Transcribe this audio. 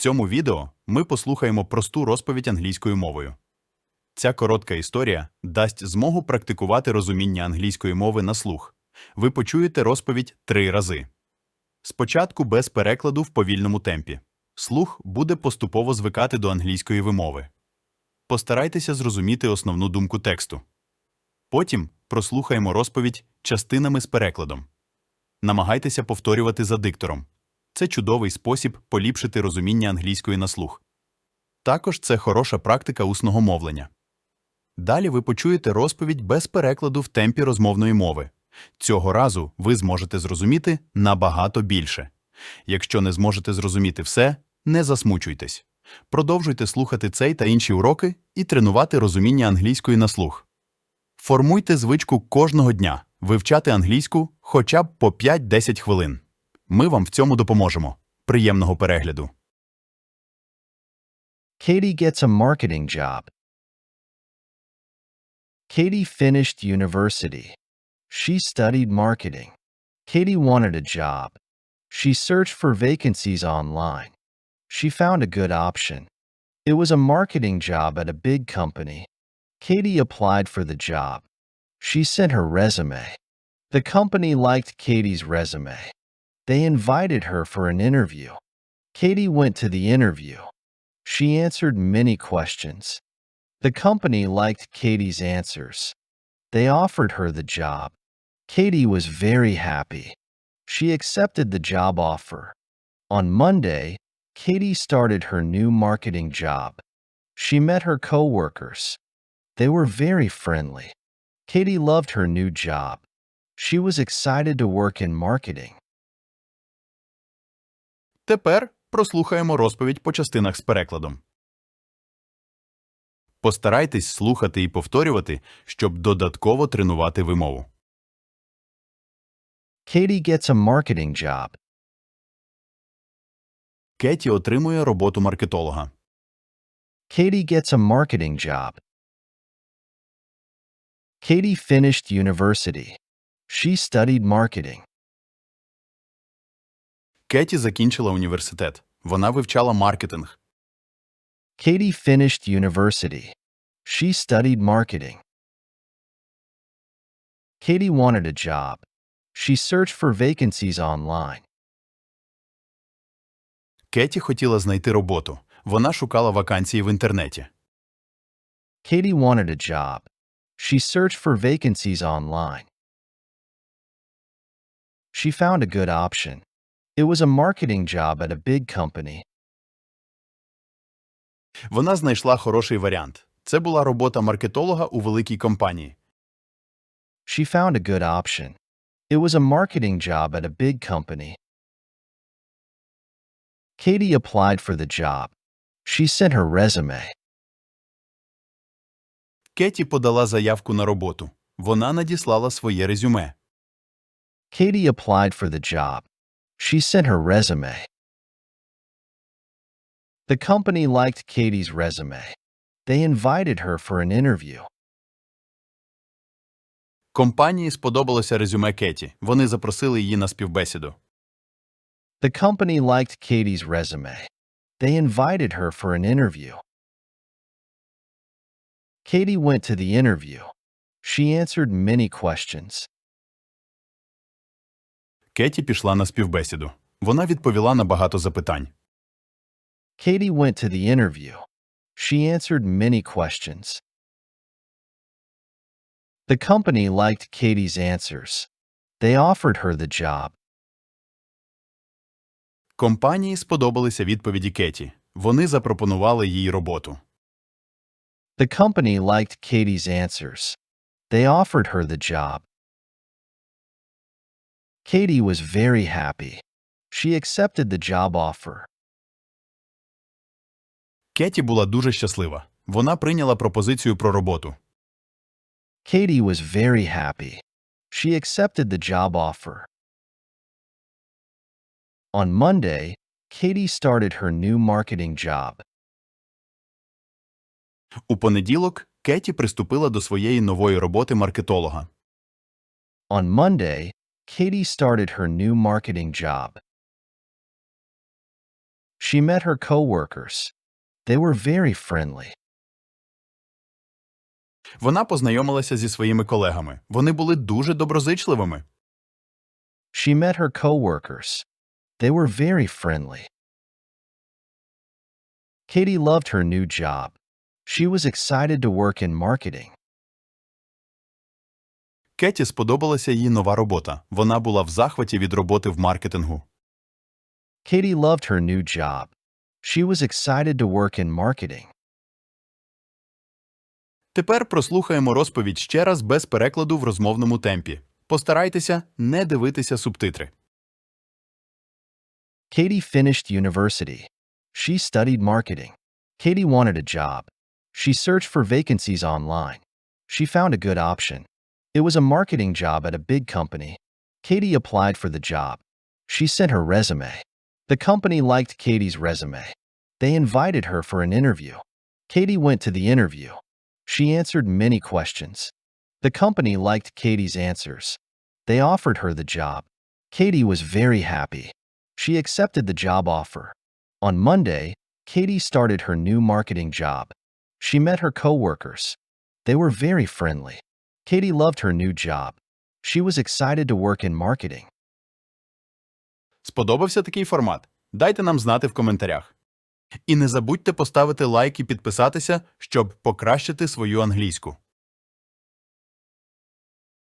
цьому відео ми послухаємо просту розповідь англійською мовою. Ця коротка історія дасть змогу практикувати розуміння англійської мови на слух. Ви почуєте розповідь три рази. Спочатку без перекладу в повільному темпі. Слух буде поступово звикати до англійської вимови. Постарайтеся зрозуміти основну думку тексту. Потім прослухаємо розповідь частинами з перекладом. Намагайтеся повторювати за диктором. Це чудовий спосіб поліпшити розуміння англійської на слух. Також це хороша практика усного мовлення. Далі ви почуєте розповідь без перекладу в темпі розмовної мови. Цього разу ви зможете зрозуміти набагато більше. Якщо не зможете зрозуміти все, не засмучуйтесь. Продовжуйте слухати цей та інші уроки і тренувати розуміння англійської на слух. Формуйте звичку кожного дня вивчати англійську хоча б по 5-10 хвилин. Ми вам в цьому допоможемо. Приємного перегляду! Katie gets a marketing job. Katie finished university. She studied marketing. Katie wanted a job. She searched for vacancies online. She found a good option. It was a marketing job at a big company. Katie applied for the job. She sent her resume. The company liked Katie's resume. They invited her for an interview. Katie went to the interview. She answered many questions. The company liked Katie's answers. They offered her the job. Katie was very happy. She accepted the job offer. On Monday, Katie started her new marketing job. She met her coworkers. They were very friendly. Katie loved her new job. She was excited to work in marketing. Тепер прослухаємо розповідь по частинах з перекладом. Постарайтесь слухати і повторювати, щоб додатково тренувати вимову. Katie gets a marketing job. Кеті отримує роботу маркетолога. Katie gets a marketing job. Katie finished university. She studied marketing. Кеті закінчила університет. Вона вивчала маркетинг. Katie finished university. She studied marketing. Katie wanted a job. She searched for vacancies online. Кеті хотіла знайти роботу. Вона шукала вакансії в інтернеті. Katie wanted a job. She searched for vacancies online. She found a good option. It was a marketing job at a big company. Вона знайшла хороший варіант. Це була робота маркетолога у великій компанії. She found a good option. It was a marketing job at a big company. Katie applied for the job. She sent her resume. Кеті подала заявку на роботу. Вона надіслала своє резюме. Katie applied for the job. She sent her resume. The company liked Katie's resume. They invited her for an interview. Компанії сподобалося резюме Кеті. Вони запросили її на співбесіду. The company liked Katie's resume. They invited her for an interview. Katie went to the interview. She answered many questions. Кеті пішла на співбесіду. Вона відповіла на багато запитань. Katie went to the interview. She answered many questions. The company liked Katie's answers. They offered her the job. Компанії сподобалися відповіді Кеті. Вони запропонували їй роботу. The company liked Katie's answers. They offered her the job. Katie was very happy. She accepted the job offer. Кеті була дуже щаслива. Вона прийняла пропозицію про роботу. Katie was very happy. She accepted the job offer. On Monday, Katie started her new marketing job. У понеділок Кеті приступила до своєї нової роботи маркетолога. On Monday, Katie started her new marketing job. She met her coworkers. They were very friendly. Вона познайомилася зі своїми колегами. Вони були дуже доброзичливими. She met her coworkers. They were very friendly. Katie loved her new job. She was excited to work in marketing. Кеті сподобалася її нова робота. Вона була в захваті від роботи в маркетингу. Katie loved her new job. She was excited to work in marketing. Тепер прослухаємо розповідь ще раз без перекладу в розмовному темпі. Постарайтеся не дивитися субтитри. Katie finished university. She studied marketing. Katie wanted a job. She searched for vacancies online. She found a good option. It was a marketing job at a big company. Katie applied for the job. She sent her resume. The company liked Katie's resume. They invited her for an interview. Katie went to the interview. She answered many questions. The company liked Katie's answers. They offered her the job. Katie was very happy. She accepted the job offer. On Monday, Katie started her new marketing job. She met her coworkers. They were very friendly. Katie loved her new job. She was excited to work in marketing. Сподобався такий формат? Дайте нам знати в коментарях. І не забудьте поставити лайк і підписатися, щоб покращити свою англійську.